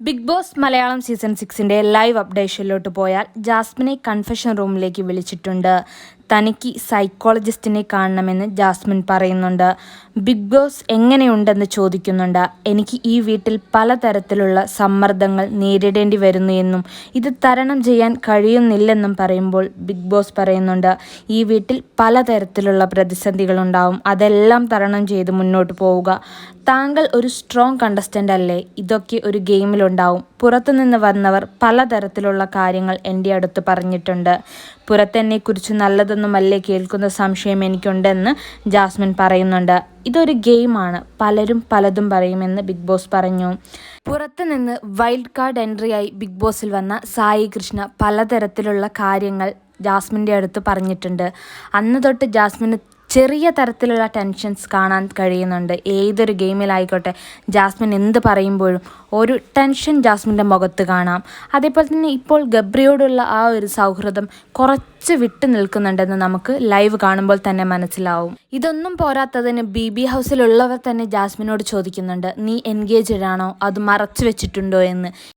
Big boss Malayalam season സിക്സിന്റെ live അപ്ഡേഷനിലോട്ട് പോയാൽ ജാസ്മിനെ കൺഫഷൻ റൂമിലേക്ക് വിളിച്ചിട്ടുണ്ട്. തനിക്ക് സൈക്കോളജിസ്റ്റിനെ കാണണമെന്ന് ജാസ്മിൻ പറയുന്നുണ്ട്. ബിഗ് ബോസ് എങ്ങനെയുണ്ടെന്ന് ചോദിക്കുന്നുണ്ട്. എനിക്ക് ഈ വീട്ടിൽ പലതരത്തിലുള്ള സമ്മർദ്ദങ്ങൾ നേരിടേണ്ടി വരുന്നു എന്നും ഇത് തരണം ചെയ്യാൻ കഴിയുന്നില്ലെന്നും പറയുമ്പോൾ ബിഗ് ബോസ് പറയുന്നുണ്ട്. ഈ വീട്ടിൽ പലതരത്തിലുള്ള പ്രതിസന്ധികളുണ്ടാവും. അതെല്ലാം തരണം ചെയ്ത് മുന്നോട്ട് പോവുക. താങ്കൾ ഒരു സ്ട്രോങ് കണ്ടസ്റ്റന്റ് അല്ലേ? ഇതൊക്കെ ഒരു ഗെയിമിലുണ്ടാവും. പുറത്തുനിന്ന് വന്നവർ പലതരത്തിലുള്ള കാര്യങ്ങൾ എന്റെ അടുത്ത് പറഞ്ഞിട്ടുണ്ട്. പുറത്തെന്നെക്കുറിച്ച് നല്ലതൊന്നുമല്ലേ കേൾക്കുന്ന സംശയം എനിക്കുണ്ടെന്ന് ജാസ്മിൻ പറയുന്നുണ്ട്. ഇതൊരു ഗെയിമാണ്. പലരും പലതും പറയുമെന്ന് ബിഗ് ബോസ് പറഞ്ഞു. പുറത്തുനിന്ന് വൈൽഡ് കാർഡ് എൻട്രിയായി ബിഗ് ബോസിൽ വന്ന സായി കൃഷ്ണ പലതരത്തിലുള്ള കാര്യങ്ങൾ ജാസ്മിന്റെ അടുത്ത് പറഞ്ഞിട്ടുണ്ട്. അന്ന് തൊട്ട് ജാസ്മിന് ചെറിയ തരത്തിലുള്ള ടെൻഷൻസ് കാണാൻ കഴിയുന്നുണ്ട്. ഏതൊരു ഗെയിമിലായിക്കോട്ടെ ജാസ്മിൻ എന്ത് പറയുമ്പോഴും ഒരു ടെൻഷൻ ജാസ്മിന്റെ മുഖത്ത് കാണാം. അതേപോലെ തന്നെ ഇപ്പോൾ ഗബ്രിയോടുള്ള ആ ഒരു സൗഹൃദം കുറച്ച് വിട്ടു നിൽക്കുന്നുണ്ടെന്ന് നമുക്ക് ലൈവ് കാണുമ്പോൾ തന്നെ മനസ്സിലാവും. ഇതൊന്നും പോരാത്തതിന് ബി ബി ഹൗസിലുള്ളവർ തന്നെ ജാസ്മിനോട് ചോദിക്കുന്നുണ്ട് നീ എൻഗേജ്ഡ് ആണോ? അത് മറച്ചു വെച്ചിട്ടുണ്ടോ? എന്ന്.